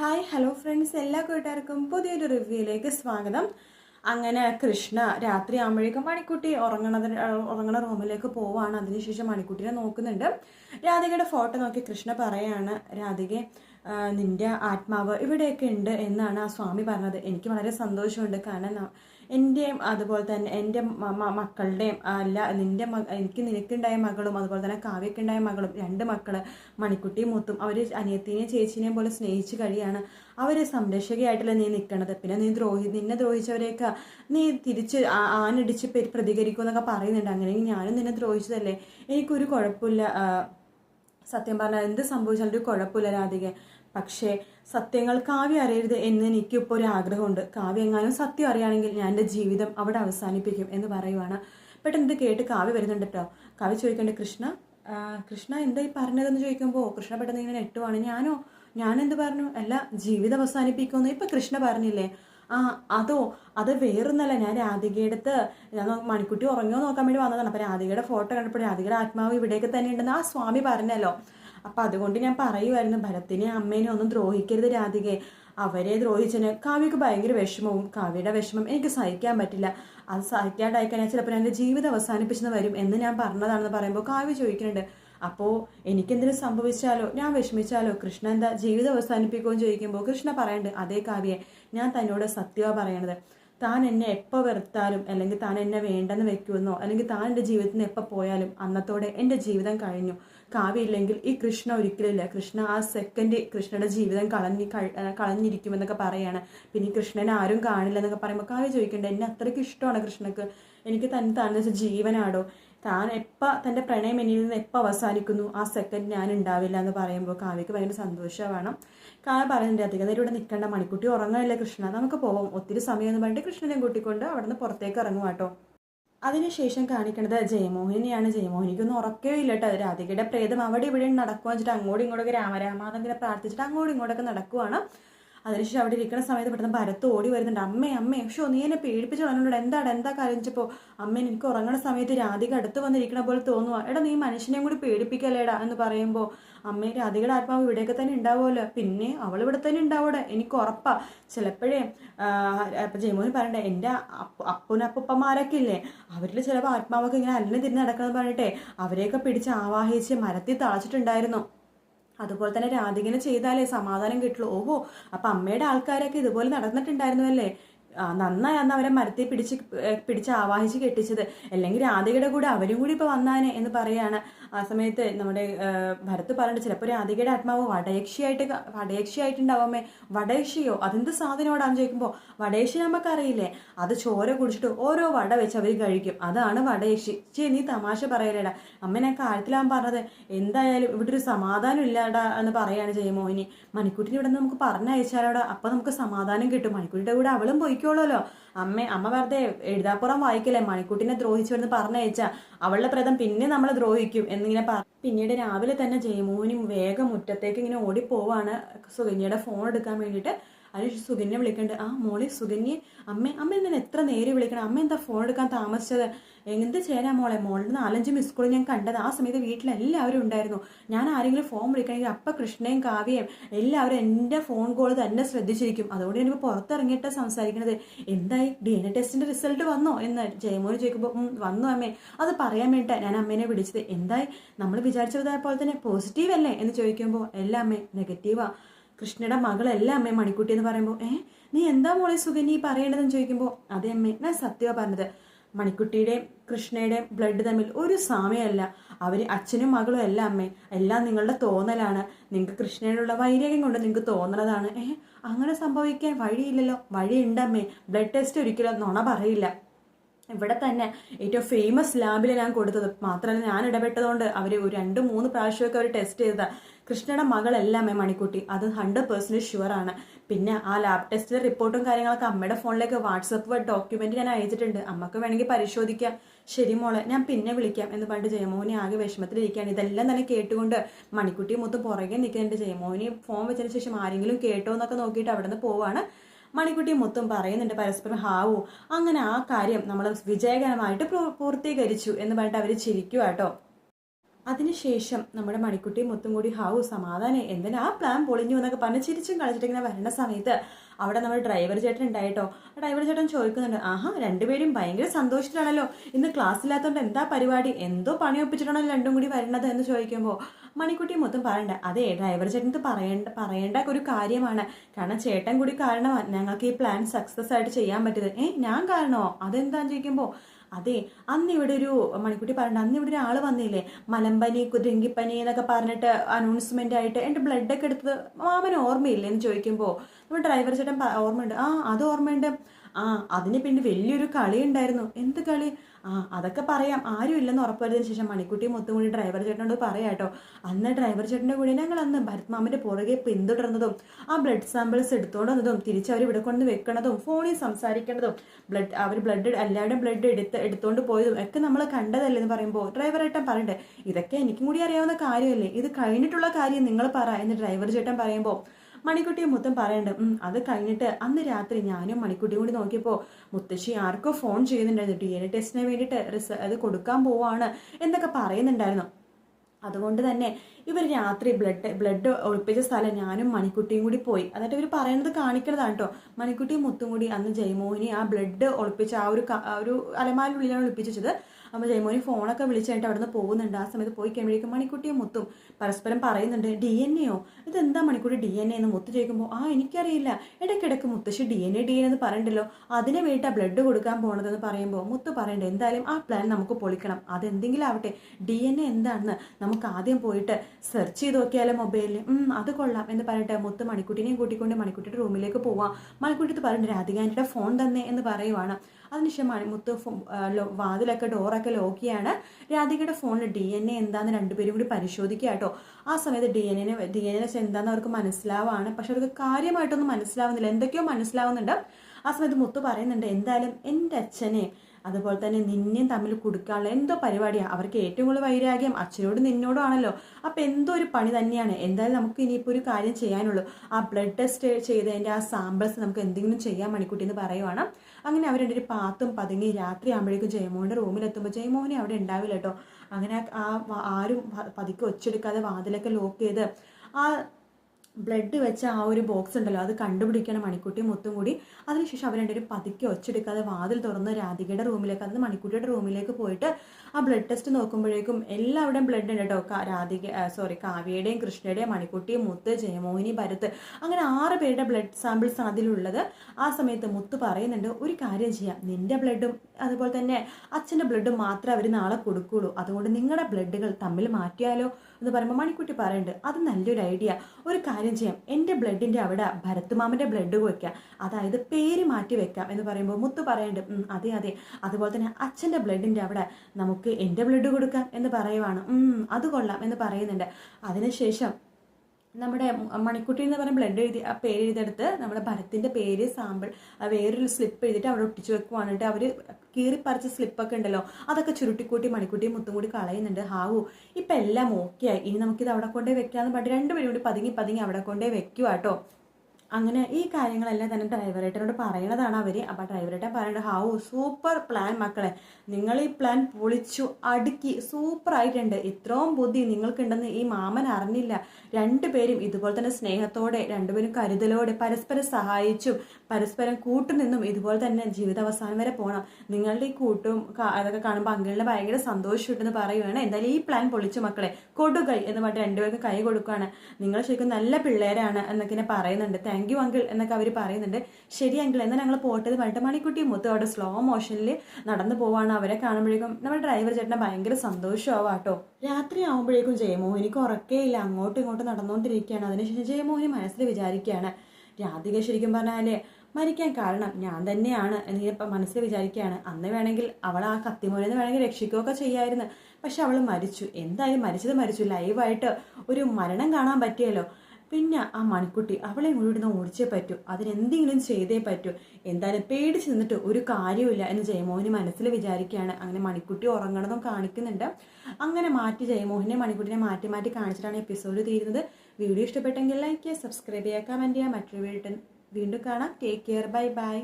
Hi hello friends എല്ലാ കൂട്ടുകാർക്കും പുതിയൊരു റിവ്യൂയിലേക്ക് സ്വാഗതം. അങ്ങനെ കൃഷ്ണ രാത്രി ആകുമ്പോഴേക്കും മണിക്കുട്ടി ഉറങ്ങണത് ഉറങ്ങണ റൂമിലേക്ക് പോവാണ്. അതിനുശേഷം മണിക്കുട്ടിനെ നോക്കുന്നുണ്ട്. രാധികയുടെ ഫോട്ടോ നോക്കി കൃഷ്ണ പറയാണ് രാധികെ നിന്റെ ആത്മാവ് ഇവിടെയൊക്കെ ഉണ്ട് എന്നാണ് ആ സ്വാമി പറഞ്ഞത്. എനിക്ക് വളരെ സന്തോഷമുണ്ട്. കാരണം എന്റെയും അതുപോലെ തന്നെ എന്റെ മക്കളുടെയും അല്ല നിന്റെ എനിക്ക് നിനക്കുണ്ടായ മകളും അതുപോലെ തന്നെ കാവ്യക്കുണ്ടായ മകളും രണ്ട് മക്കൾ മണിക്കുട്ടിയും മുത്തും അവർ അനിയത്തിനെയും ചേച്ചിനെയും പോലെ സ്നേഹിച്ച് കഴിയാണ്. അവരെ സംരക്ഷകയായിട്ടല്ല നീ നിൽക്കണത് പിന്നെ നീ ദ്രോഹി നിന്നെ ദ്രോഹിച്ചവരെയൊക്കെ നീ തിരിച്ച് ആനടിച്ച് പ്രതികരിക്കുമെന്നൊക്കെ പറയുന്നുണ്ട്. അങ്ങനെയെങ്കിൽ ഞാനും നിന്നെ ദ്രോഹിച്ചതല്ലേ? എനിക്കൊരു കുഴപ്പമില്ല. സത്യം പറഞ്ഞാൽ എന്ത് സംഭവിച്ചാലും ഒരു കുഴപ്പമില്ല രാധിക. പക്ഷേ സത്യങ്ങൾ കാവ്യ അറിയരുത് എന്ന് എനിക്കിപ്പോൾ ഒരു ആഗ്രഹമുണ്ട്. കാവ്യ എങ്ങാനും സത്യം അറിയുകയാണെങ്കിൽ ഞാൻ എന്റെ ജീവിതം അവിടെ അവസാനിപ്പിക്കും എന്ന് പറയുവാണ്. പെട്ടെന്ന് ഇത് കേട്ട് കാവ്യ വരുന്നുണ്ട് കേട്ടോ കാവ്യ ചോദിക്കേണ്ടത് കൃഷ്ണ കൃഷ്ണ എന്താ ഈ പറഞ്ഞതെന്ന് ചോദിക്കുമ്പോൾ കൃഷ്ണ പെട്ടെന്ന് ഇങ്ങനെ നെട്ടുവാണ് ഞാനോ? ഞാനെന്ത് പറഞ്ഞു? അല്ല ജീവിതം അവസാനിപ്പിക്കുമെന്ന് ഇപ്പം കൃഷ്ണ പറഞ്ഞില്ലേ. ആ അതോ അത് വേറൊന്നല്ല. ഞാൻ രാധികയുടെ അടുത്ത് ഞാൻ മണിക്കുട്ടി ഉറങ്ങിയോ നോക്കാൻ വേണ്ടി വന്നതാണ്. അപ്പം രാധികയുടെ ഫോട്ടോ കണ്ടപ്പോൾ രാധികയുടെ ആത്മാവ് ഇവിടെയൊക്കെ തന്നെ ഉണ്ടെന്ന് ആ സ്വാമി പറഞ്ഞല്ലോ. അപ്പം അതുകൊണ്ട് ഞാൻ പറയുമായിരുന്നു ഭരത്തിനെ അമ്മേനെ ഒന്നും ദ്രോഹിക്കരുത് രാധികയെ. അവരെ ദ്രോഹിച്ചതിന് കാവ്യക്ക് ഭയങ്കര വിഷമവും കാവ്യയുടെ വിഷമം എനിക്ക് സഹിക്കാൻ പറ്റില്ല. അത് സഹിക്കാണ്ടായിക്കഴിഞ്ഞാൽ ചിലപ്പോൾ എന്റെ ജീവിതം അവസാനിപ്പിച്ചെന്ന് വരും എന്ന് ഞാൻ പറഞ്ഞതാണെന്ന് പറയുമ്പോൾ കാവ്യ ചോദിക്കുന്നുണ്ട് അപ്പോൾ എനിക്കെന്തിനും സംഭവിച്ചാലോ? ഞാൻ വിഷമിച്ചാലോ? കൃഷ്ണ എന്താ ജീവിതം അവസാനിപ്പിക്കുമെന്ന് ചോദിക്കുമ്പോൾ കൃഷ്ണ പറയണ്ട് അതേ കാവ്യെ ഞാൻ തന്നോട് സത്യമാണ് പറയണത്. താൻ എന്നെ എപ്പോൾ വെറുത്താലും അല്ലെങ്കിൽ താൻ എന്നെ വേണ്ടെന്ന് വെക്കുമെന്നോ അല്ലെങ്കിൽ താൻ എന്റെ ജീവിതത്തിൽ നിന്ന് എപ്പോൾ പോയാലും അന്നത്തോടെ എന്റെ ജീവിതം കഴിഞ്ഞു. കാവ്യ ഇല്ലെങ്കിൽ ഈ കൃഷ്ണ ഒരിക്കലില്ല കൃഷ്ണ ആ സെക്കൻഡ് കൃഷ്ണയുടെ ജീവിതം കളഞ്ഞി കളഞ്ഞിരിക്കുമെന്നൊക്കെ പറയാണ്. പിന്നെ കൃഷ്ണനെ ആരും കാണില്ല എന്നൊക്കെ പറയുമ്പോൾ കാവ്യ ചോദിക്കേണ്ട എന്നെ അത്രയ്ക്ക് ഇഷ്ടമാണ് കൃഷ്ണക്ക്. എനിക്ക് തന്നെ വെച്ച ജീവനാടോ? താൻ എപ്പോൾ തന്റെ പ്രണയം എന്നിൽ നിന്ന് എപ്പോൾ അവസാനിക്കുന്നു? ആ സെക്കൻഡ് ഞാൻ ഉണ്ടാവില്ല എന്ന് പറയുമ്പോൾ കാവ്യക്ക് ഭയങ്കര സന്തോഷമാണ് കാവ്യ പറയുന്നുണ്ട് അധികം ഇവിടെ നിൽക്കേണ്ട മണിക്കുട്ടി ഉറങ്ങാനില്ല കൃഷ്ണ. നമുക്ക് പോവാം. ഒത്തിരി സമയം എന്ന് പറഞ്ഞിട്ട് കൃഷ്ണനെ കൂട്ടിക്കൊണ്ട് അവിടുന്ന് പുറത്തേക്ക് ഇറങ്ങും കേട്ടോ. അതിനുശേഷം കാണിക്കുന്നത് ജയമോഹിനിയാണ്. ജയമോഹിനിക്കൊന്നും ഉറക്കേ ഇല്ല കേട്ടോ. രാധികയുടെ പ്രേതം അവിടെ ഇവിടെ നടക്കുക വെച്ചിട്ട് അങ്ങോട്ടും ഇങ്ങോട്ടൊക്കെ രാമരാമാന്നിങ്ങനെ പ്രാർത്ഥിച്ചിട്ട് അങ്ങോട്ടും ഇങ്ങോട്ടൊക്കെ നടക്കുവാണ്. അതിനുശേഷം അവിടെ ഇരിക്കുന്ന സമയത്ത് പെട്ടെന്ന് ഭരത്ത് ഓടി വരുന്നുണ്ട്. അമ്മേ അമ്മേ ഷോ നീ എന്നെ പേടിപ്പിച്ച് പറഞ്ഞോണ്ട് എന്താണ് എന്താ കരഞ്ഞപ്പോൾ അമ്മ എനിക്ക് ഉറങ്ങണ സമയത്ത് രാധിക അടുത്ത് വന്നിരിക്കണ പോലെ തോന്നുക എടാ നീ മനുഷ്യനെയും കൂടി പേടിപ്പിക്കല്ലേടാ? എന്ന് പറയുമ്പോൾ അമ്മേ രാധികയുടെ ആത്മാവ് ഇവിടെയൊക്കെ തന്നെ ഉണ്ടാവുമല്ലോ. പിന്നെ അവൾ ഇവിടെ തന്നെ ഉണ്ടാവൂടെ? എനിക്ക് ഉറപ്പാ. ചിലപ്പോഴേ ഇപ്പം ജയമോഹൻ പറയണ്ടേ എന്റെ അപ്പ അപ്പനപ്പൂപ്പന്മാരൊക്കെ ഇല്ലേ? അവരിൽ ചിലപ്പോൾ ആത്മാവൊക്കെ ഇങ്ങനെ അല്ലെ തിരിഞ്ഞ് നടക്കുന്നത് പറഞ്ഞിട്ടേ അവരെയൊക്കെ പിടിച്ച് ആവാഹിച്ച് മരത്തിൽ തളച്ചിട്ടുണ്ടായിരുന്നു. അതുപോലെ തന്നെ രാധികനെ ചെയ്താലേ സമാധാനം കിട്ടുള്ളൂ. ഓഹോ അപ്പൊ അമ്മയുടെ ആൾക്കാരൊക്കെ ഇതുപോലെ നടന്നിട്ടുണ്ടായിരുന്നുവല്ലേ ആ, നന്നായി അന്ന് അവരെ മരത്തെ പിടിച്ച് പിടിച്ച് ആവാഹിച്ച് കെട്ടിച്ചത്. അല്ലെങ്കിൽ രാധികയുടെ കൂടെ അവരും കൂടി ഇപ്പൊ വന്നാനെ എന്ന് പറയാണ്. ആ സമയത്ത് നമ്മുടെ ഭരത്ത് ഭരത് പറഞ്ഞിട്ട് ചിലപ്പോൾ രാധികയുടെ ആത്മാവ് വടയക്ഷിയായിട്ട് വടയക്ഷിയായിട്ടുണ്ടാവുമേ? വടയക്ഷിയോ? അതെന്ത് സാധനോടാന്ന് ചോദിക്കുമ്പോൾ വടയക്ഷി നമുക്കറിയില്ലേ? അത് ചോര കുടിച്ചിട്ട് ഓരോ വട വെച്ച് അവർ കഴിക്കും. അതാണ് വടയക്ഷി. ചേ നീ തമാശ പറയലേടാ. അമ്മ ഞാൻ കാര്യത്തിലാവാൻ പറഞ്ഞത്. എന്തായാലും ഇവിടെ ഒരു സമാധാനം ഇല്ലാടാ എന്ന് പറയാണ് ജയമോഹിനി. മണിക്കുട്ടിനെ ഇവിടെ നമുക്ക് പറഞ്ഞയച്ചാലോടാ. അപ്പൊ നമുക്ക് സമാധാനം കിട്ടും. മണിക്കുട്ടിയുടെ കൂടെ അവളും പോയിക്കോളൂല്ലോ അമ്മ അമ്മ വെറുതെ എഴുതാപ്പുറം വായിക്കല്ലേ? മണിക്കുട്ടിനെ ദ്രോഹിച്ചു എന്ന് പറഞ്ഞയച്ചാ അവളുടെ പ്രതം പിന്നെ നമ്മൾ ദ്രോഹിക്കും എന്നിങ്ങനെ പറ പിന്നീട് രാവിലെ തന്നെ ജയമോഹിനി വേഗം മുറ്റത്തേക്ക് ഇങ്ങനെ ഓടിപ്പോവാണ് സുകന്യയുടെ ഫോൺ എടുക്കാൻ വേണ്ടിയിട്ട് അതിന് സുകന്യ വിളിക്കണ്ട്. ആ മോളെ സുകന്യെ അമ്മ അമ്മ എന്നെ എത്ര നേരെ വിളിക്കണം? അമ്മ എന്താ ഫോൺ എടുക്കാൻ താമസിച്ചത്? എന്ത് ചെയ്യാനാ മോളെ? മോളുടെ നാലഞ്ച് മിസ് കോൾ ഞാൻ കണ്ടത്. ആ സമയത്ത് വീട്ടിലെല്ലാവരും ഉണ്ടായിരുന്നു. ഞാൻ ആരെങ്കിലും ഫോൺ വിളിക്കണമെങ്കിൽ അപ്പം കൃഷ്ണയും കാവ്യയും എല്ലാവരും എന്റെ ഫോൺ കോൾ തന്നെ ശ്രദ്ധിച്ചിരിക്കും. അതുകൊണ്ട് ഞാനിപ്പോൾ പുറത്തിറങ്ങിയിട്ട് സംസാരിക്കണത്. എന്തായി? ഡി എൻ എ ടെസ്റ്റിന്റെ റിസൾട്ട് വന്നോ? എന്ന് ജയമോൻ ചോദിക്കുമ്പോൾ വന്നു അമ്മേ. അത് പറയാൻ വേണ്ടിയിട്ടാണ് ഞാൻ അമ്മേനെ വിളിച്ചത്. എന്തായി? നമ്മൾ വിചാരിച്ചതായ പോലെ തന്നെ പോസിറ്റീവ് അല്ലേ? എന്ന് ചോദിക്കുമ്പോൾ എല്ലാം അമ്മേ നെഗറ്റീവാ കൃഷ്ണയുടെ മകളല്ല അമ്മേ മണിക്കുട്ടി എന്ന് പറയുമ്പോൾ ഏ നീ എന്താ മോളെ സുഗന്യ ഈ പറയേണ്ടതെന്ന് ചോദിക്കുമ്പോൾ അതെ അമ്മേ ഞാൻ സത്യമാണ് പറഞ്ഞത്. മണിക്കുട്ടിയുടെയും കൃഷ്ണയുടെയും ബ്ലഡ് തമ്മിൽ ഒരു സാമ്യമല്ല. അവർ അച്ഛനും മകളും അല്ല അമ്മേ. എല്ലാം നിങ്ങളുടെ തോന്നലാണ്. നിങ്ങൾക്ക് കൃഷ്ണയോടുള്ള വൈരാഗ്യം കൊണ്ട് നിങ്ങൾക്ക് തോന്നണതാണ്. ഏ അങ്ങനെ സംഭവിക്കാൻ വഴിയില്ലല്ലോ. വഴിയുണ്ട് അമ്മേ. ബ്ലഡ് ടെസ്റ്റ് ഒരിക്കലും നുണ പറയില്ല. ഇവിടെ തന്നെ ഏറ്റവും ഫേമസ് ലാബിൽ ഞാൻ കൊടുത്തത്. മാത്രമല്ല ഞാൻ ഇടപെട്ടതുകൊണ്ട് അവർ ഒരു രണ്ട് മൂന്ന് പ്രാവശ്യമൊക്കെ അവർ ടെസ്റ്റ് ചെയ്തതാ. കൃഷ്ണയുടെ മകളെല്ലാമേ മണിക്കുട്ടി. അത് ഹൺഡ്രഡ് പേഴ്സന്റ് ഷുവർ ആണ്. പിന്നെ ആ ലാബ് ടെസ്റ്റിലെ റിപ്പോർട്ടും കാര്യങ്ങളൊക്കെ അമ്മയുടെ ഫോണിലേക്ക് വാട്സപ്പ് ഡോക്യുമെന്റ് ഞാൻ അയച്ചിട്ടുണ്ട്. അമ്മയ്ക്ക് വേണമെങ്കിൽ പരിശോധിക്കാം. ശരി മോളെ ഞാൻ പിന്നെ വിളിക്കാം എന്ന് പറഞ്ഞിട്ട് ജയമോഹിനി ആകെ വിഷമത്തിലിരിക്കുകയാണ്. ഇതെല്ലാം തന്നെ കേട്ടുകൊണ്ട് മണിക്കുട്ടി മൊത്തം പുറകെ നിൽക്കുന്നുണ്ട്. ജയമോഹിനി ഫോൺ വെച്ചതിന് ശേഷം ആരെങ്കിലും കേട്ടോ എന്നൊക്കെ നോക്കിയിട്ട് അവിടെ നിന്ന് പോവാണ്. മണിക്കുട്ടി മൊത്തം പറയുന്നുണ്ട് പരസ്പരം ഹാവു. അങ്ങനെ ആ കാര്യം നമ്മൾ വിജയകരമായിട്ട് പൂർത്തീകരിച്ചു എന്ന് പറഞ്ഞിട്ട് അവർ ചിരിക്കുക കേട്ടോ അതിനുശേഷം നമ്മുടെ മണിക്കുട്ടി മുത്തും കൂടി ഹാവു സമാധാനം എന്തിനാ? ആ പ്ലാൻ പൊളിഞ്ഞു എന്നൊക്കെ പറഞ്ഞ് ചിരിച്ചും കളിച്ചിട്ടിങ്ങനെ വരുന്ന സമയത്ത് അവിടെ നമ്മുടെ ഡ്രൈവർ ചേട്ടൻ ഉണ്ടായിട്ടോ? ആ ഡ്രൈവർ ചേട്ടൻ ചോദിക്കുന്നുണ്ട് ആഹാ രണ്ടുപേരും ഭയങ്കര സന്തോഷത്തിലാണല്ലോ. ഇന്ന് ക്ലാസ് ഇല്ലാത്തതുകൊണ്ട് എന്താ പരിപാടി? എന്തോ പണി ഒപ്പിച്ചിട്ടാണോ രണ്ടും കൂടി വരണത് എന്ന് ചോദിക്കുമ്പോൾ മണിക്കുട്ടി മൊത്തം പറയണ്ട അതെ ഡ്രൈവർ ചേട്ടൻ പറയേണ്ട പറയേണ്ട ഒരു കാര്യമാണ്. കാരണം ചേട്ടൻ കൂടി കാരണമാണ് ഞങ്ങൾക്ക് ഈ പ്ലാൻ സക്സസ് ആയിട്ട് ചെയ്യാൻ പറ്റിയത്. ഏ ഞാൻ കാരണമോ അതെന്താന്ന് ചോദിക്കുമ്പോൾ അതെ അന്ന് ഇവിടെ ഒരു മണിക്കുട്ടി പറഞ്ഞിട്ട് അന്ന് ഇവിടെ ഒരാൾ വന്നില്ലേ? മലമ്പനി ഡെങ്കിപ്പനി എന്നൊക്കെ പറഞ്ഞിട്ട് അനൗൺസ്മെന്റ് ആയിട്ട് എന്റെ ബ്ലഡ് ഒക്കെ എടുത്തത് മാമന് ഓർമ്മയില്ലേ എന്ന് ചോദിക്കുമ്പോൾ നമ്മുടെ ഡ്രൈവർ ചേട്ടൻ ഓർമ്മയുണ്ട്. ആ അത് ഓർമ്മയുണ്ട്. ആ അതിന് പിന്നെ വലിയൊരു കളി ഉണ്ടായിരുന്നു. എന്ത് കളി? ആ അതൊക്കെ പറയാം. ആരും ഇല്ലെന്ന് ഉറപ്പുവരുന്നതിന് ശേഷം മണിക്കുട്ടി മൊത്തം കൂടി ഡ്രൈവർ ചേട്ടനോട് പറയാം കേട്ടോ. അന്ന് ഡ്രൈവർ ചേട്ടന്റെ കൂടെ ഞങ്ങൾ അന്ന് ഭരത് മാമന്റെ പുറകെ പിന്തുടർന്നതും ആ ബ്ലഡ് സാമ്പിൾസ് എടുത്തോണ്ട് വന്നതും തിരിച്ച് അവർ ഇവിടെ കൊണ്ട് വെക്കണതും ഫോണിൽ സംസാരിക്കണതും ബ്ലഡ് അവർ ബ്ലഡ് എല്ലാവരുടെയും ബ്ലഡ് എടുത്ത് എടുത്തുകൊണ്ട് പോയതും ഒക്കെ നമ്മൾ കണ്ടതല്ലേ എന്ന് പറയുമ്പോൾ ഡ്രൈവർ ചേട്ടൻ പറയണ്ടേ ഇതൊക്കെ എനിക്കും കൂടി അറിയാവുന്ന കാര്യമല്ലേ? ഇത് കഴിഞ്ഞിട്ടുള്ള കാര്യം നിങ്ങൾ പറ എന്ന് ഡ്രൈവർ ചേട്ടൻ പറയുമ്പോൾ മണിക്കുട്ടിയെ മുത്തം പറയണ്ട് അത് കഴിഞ്ഞിട്ട് അന്ന് രാത്രി ഞാനും മണിക്കുട്ടിയും കൂടി നോക്കിയപ്പോൾ മുത്തശ്ശി ആർക്കോ ഫോൺ ചെയ്യുന്നുണ്ടായിരുന്നു. ഡി എൻ എ ടെസ്റ്റിന് വേണ്ടിയിട്ട് റിസ അത് കൊടുക്കാൻ പോവാണ് എന്നൊക്കെ പറയുന്നുണ്ടായിരുന്നു. അതുകൊണ്ട് തന്നെ ഇവർ രാത്രി ബ്ലഡ് ബ്ലഡ് ഒളിപ്പിച്ച സ്ഥലം ഞാനും മണിക്കുട്ടിയും കൂടി പോയി. എന്നിട്ട് ഇവർ പറയുന്നത് കാണിക്കണതാണ് കേട്ടോ മണിക്കുട്ടിയും മുത്തും കൂടി അന്ന് ജയമോഹിനി ആ ബ്ലഡ് ഒളിപ്പിച്ച ആ ഒരു ആ ഒരു അലമാരിനുള്ളിലാണ് ഒളിപ്പിച്ചു വെച്ചത്. അപ്പോൾ ജയമോനി ഫോണൊക്കെ വിളിച്ചിട്ട് അവിടെ നിന്ന് പോകുന്നുണ്ട്. ആ സമയത്ത് പോയി കഴിയുമ്പോഴേക്കും മണിക്കുട്ടിയെ മുത്തും പരസ്പരം പറയുന്നുണ്ട് ഡി എൻ എയോ? ഇതെന്താ മണിക്കുട്ടി ഡി എൻ എ എന്ന്? മുത്ത് ചോദിക്കുമ്പോൾ ആ എനിക്കറിയില്ല. ഇടയ്ക്കിടയ്ക്ക് മുത്തശ്ശി D N A D N എന്ന് പറയണ്ടല്ലോ. അതിന് വേണ്ടിയിട്ടാണ് ബ്ലഡ് കൊടുക്കാൻ പോണതെന്ന് പറയുമ്പോൾ മുത്ത് പറയണ്ട എന്തായാലും ആ പ്ലാൻ നമുക്ക് പൊളിക്കണം. അതെന്തെങ്കിലും ആവട്ടെ. ഡി എൻ എ എന്താണെന്ന് നമുക്ക് ആദ്യം പോയിട്ട് സെർച്ച് ചെയ്ത് നോക്കിയാലോ മൊബൈലിൽ അത് കൊള്ളാം എന്ന് പറഞ്ഞിട്ട് മുത്ത് മണിക്കുട്ടിനെയും കൂട്ടിക്കൊണ്ട് മണിക്കുട്ടിയുടെ റൂമിലേക്ക് പോവാം. മണിക്കുട്ടി പറഞ്ഞിട്ട് രാധികാന്റെ ഫോൺ തന്നെ എന്ന് പറയുവാണ്. അതിനുശേഷം മണിമുത്ത് വാതിലൊക്കെ ഡോറൊക്കെ ലോക്ക് ചെയ്യാണ്. രാധികയുടെ ഫോണിൽ ഡി എൻ എ എന്താന്ന് രണ്ടുപേരും കൂടി പരിശോധിക്കുക കേട്ടോ. ആ സമയത്ത് D N A D N A എന്താന്ന് അവർക്ക് മനസ്സിലാവാണ്. പക്ഷെ അവർക്ക് കാര്യമായിട്ടൊന്നും മനസ്സിലാവുന്നില്ല. എന്തൊക്കെയോ മനസ്സിലാവുന്നുണ്ട്. ആ സമയത്ത് മുത്ത് പറയുന്നുണ്ട് എന്തായാലും എന്റെ അച്ഛനെ അതുപോലെ തന്നെ നിന്നെയും തമ്മിൽ കൊടുക്കാനുള്ള എന്തോ പരിപാടിയാണ് അവർക്ക് ഏറ്റവും കൂടുതൽ വൈരാഗ്യം അച്ഛനോടും നിന്നോടും ആണല്ലോ. അപ്പം എന്തോ ഒരു പണി തന്നെയാണ്. എന്തായാലും നമുക്ക് ഇനിയിപ്പോൾ ഒരു കാര്യം ചെയ്യാനുള്ളൂ. ആ ബ്ലഡ് ടെസ്റ്റ് ചെയ്തതിന്റെ ആ സാമ്പിൾസ് നമുക്ക് എന്തെങ്കിലും ചെയ്യാൻ മണിക്കുട്ടി എന്ന് പറയുവാണ്. അങ്ങനെ അവരുടെ ഒരു പാത്തും പതുങ്ങി രാത്രി ആകുമ്പോഴേക്കും ജയമോഹന്റെ റൂമിലെത്തുമ്പോൾ ജയമോഹനെ അവിടെ ഉണ്ടാവില്ല കേട്ടോ അങ്ങനെ ആ ആരും പതുക്കെ ഒച്ചെടുക്കാതെ വാതിലൊക്കെ ലോക്ക് ചെയ്ത് ആ ബ്ലഡ് വെച്ച ആ ഒരു ബോക്സ് ഉണ്ടല്ലോ അത് കണ്ടുപിടിക്കണം മണിക്കുട്ടി മുത്തും കൂടി. അതിനുശേഷം അവർ രണ്ടുപേരും പതുക്കെ ഒച്ചെടുക്കാതെ വാതിൽ തുറന്ന് രാധികയുടെ റൂമിലേക്ക് അതായത് മണിക്കുട്ടിയുടെ റൂമിലേക്ക് പോയിട്ട് ആ ബ്ലഡ് ടെസ്റ്റ് നോക്കുമ്പോഴേക്കും എല്ലാവരുടെയും ബ്ലഡ് ഉണ്ട് കേട്ടോ. രാധിക സോറി കാവ്യയുടെയും കൃഷ്ണയുടെയും മണിക്കുട്ടിയും മുത്ത് ജയമോഹിനി ഭരത് അങ്ങനെ ആറ് പേരുടെ ബ്ലഡ് സാമ്പിൾസ് ആണ് അതിലുള്ളത്. ആ സമയത്ത് മുത്ത് പറയുന്നുണ്ട് ഒരു കാര്യം ചെയ്യാം. നിന്റെ ബ്ലഡും അതുപോലെ തന്നെ അച്ഛന്റെ ബ്ലഡും മാത്രമേ അവർ നാളെ കൊടുക്കുകയുള്ളൂ. അതുകൊണ്ട് നിങ്ങളുടെ ബ്ലഡുകൾ തമ്മിൽ മാറ്റിയാലോ? എന്ന് പറയുമ്പോൾ മണിക്കുട്ടി പറയുന്നുണ്ട് അത് നല്ലൊരു ഐഡിയ ഒരു കാര്യം ചെയ്യാം. എന്റെ ബ്ലഡിന്റെ അവിടെ ഭരത് മാമന്റെ ബ്ലഡ് വയ്ക്കാം അതായത് പേര് മാറ്റി വെക്കാം. എന്ന് പറയുമ്പോൾ മുത്ത് പറയുന്നുണ്ട് "ഉം, അതെ അതെ. അതുപോലെ തന്നെ അച്ഛന്റെ ബ്ലഡിന്റെ അവിടെ നമുക്ക് എന്റെ ബ്ലഡ് കൊടുക്കാം എന്ന് പറയുവാണ്. "ഉം, അത് കൊള്ളാം എന്ന് പറയുന്നുണ്ട്. അതിനുശേഷം നമ്മുടെ മണിക്കുട്ടി എന്ന് പറയുന്ന ബ്ലഡ് എഴുതി ആ പേര് എഴുതിയെടുത്ത് നമ്മുടെ ഭരത്തിന്റെ പേര് സാമ്പിൾ വേറൊരു സ്ലിപ്പ് എഴുതിയിട്ട് അവിടെ ഒട്ടിച്ചു വെക്കുവാണ്. എന്നിട്ട് അവർ കീറിപ്പറിച്ച സ്ലിപ്പൊക്കെ ഉണ്ടല്ലോ അതൊക്കെ ചുരുട്ടിക്കൂട്ടി മണിക്കുട്ടിയും മുത്തും കൂടി കളയുന്നുണ്ട്. ഹാവു ഇപ്പം എല്ലാം ഓക്കെ ആയി. ഇനി നമുക്കിത് അവിടെ കൊണ്ടേ വെക്കാമെന്ന് പറഞ്ഞിട്ട് രണ്ടുപേരും കൂടി പതുങ്ങി പതുങ്ങി അവിടെ കൊണ്ടേ വെക്കുക കേട്ടോ അങ്ങനെ ഈ കാര്യങ്ങളെല്ലാം തന്നെ ഡ്രൈവറേട്ടനോട് പറയണതാണ് അവർ അപ്പോൾ ഡ്രൈവറേട്ടൻ പറയുന്നത് ഹൗ സൂപ്പർ പ്ലാൻ മക്കളെ. നിങ്ങൾ ഈ പ്ലാൻ പൊളിച്ചു അടുക്കി സൂപ്പർ ആയിട്ടുണ്ട് ഇത്രയും ബുദ്ധി നിങ്ങൾക്കുണ്ടെന്ന് ഈ മാമൻ അറിഞ്ഞില്ല. രണ്ടുപേരും ഇതുപോലെ തന്നെ സ്നേഹത്തോടെ രണ്ടുപേരും കരുതലോടെ പരസ്പരം സഹായിച്ചും. പരസ്പരം കൂട്ടുനിന്നും ഇതുപോലെ തന്നെ ജീവിതാവസാനം വരെ പോകണം നിങ്ങളുടെ ഈ കൂട്ടും അതൊക്കെ കാണുമ്പോൾ അങ്കിളിന് ഭയങ്കര സന്തോഷമുണ്ടെന്ന് പറയുകയാണ് എന്തായാലും ഈ പ്ലാൻ പൊളിച്ചു മക്കളെ. കൊടുകൈ എന്ന് പറഞ്ഞിട്ട് രണ്ടുപേർക്ക് കൈ കൊടുക്കുകയാണ് നിങ്ങൾ ശരിക്കും നല്ല പിള്ളേരാണ് എന്നൊക്കെ പറയുന്നുണ്ട്. താങ്ക് യു അങ്കിൾ എന്നൊക്കെ അവർ പറയുന്നുണ്ട്. ശരി അങ്കിൾ എന്നാൽ ഞങ്ങൾ പോട്ടത് പറഞ്ഞിട്ട് മണിക്കുട്ടി മുത്ത് അവിടെ സ്ലോ മോഷനിൽ നടന്നു പോവാണ്. അവരെ കാണുമ്പോഴേക്കും നമ്മുടെ ഡ്രൈവർ ചേട്ടനെ ഭയങ്കര സന്തോഷമാവാം കേട്ടോ രാത്രി ആകുമ്പോഴേക്കും ജയമോഹിനിക്ക് ഉറക്കേയില്ല അങ്ങോട്ടും ഇങ്ങോട്ടും നടന്നുകൊണ്ടിരിക്കുകയാണ്. അതിനുശേഷം ജയമോഹിനി മനസ്സിൽ വിചാരിക്കുകയാണ്. രാധിക ശരിക്കും പറഞ്ഞാൽ മരിക്കാൻ കാരണം ഞാൻ തന്നെയാണ് എന്ന് ഇപ്പം മനസ്സിൽ വിചാരിക്കുകയാണ്. അന്ന് വേണമെങ്കിൽ അവൾ ആ കത്തിമോനെന്ന് വേണമെങ്കിൽ രക്ഷിക്കുകയൊക്കെ ചെയ്യായിരുന്നു. പക്ഷെ അവൾ മരിച്ചു. എന്തായാലും മരിച്ചത് മരിച്ചു. ലൈവായിട്ട് ഒരു മരണം കാണാൻ പറ്റിയല്ലോ. പിന്നെ ആ മണിക്കുട്ടി അവളെ മുഴുവൻ ഓടിച്ചേ പറ്റൂ. അതിനെന്തെങ്കിലും ചെയ്തേ പറ്റൂ. എന്തായാലും പേടിച്ച് നിന്നിട്ട് ഒരു കാര്യമില്ല എന്ന് ജയമോഹന് മനസ്സിൽ വിചാരിക്കുകയാണ്. അങ്ങനെ മണിക്കുട്ടി ഉറങ്ങണതും കാണിക്കുന്നുണ്ട്. അങ്ങനെ മാറ്റി ജയമോഹനെ മണിക്കുട്ടിനെ മാറ്റി മാറ്റി കാണിച്ചിട്ടാണ് എപ്പിസോഡ് തീരുന്നത്. വീഡിയോ ഇഷ്ടപ്പെട്ടെങ്കിൽ ലൈക്ക് ചെയ്യുക സബ്സ്ക്രൈബ് ചെയ്യുക കമന്റ് ചെയ്യുക. മറ്റൊരു വീട്ടിൽ വീണ്ടും കാണാം. Take care bye bye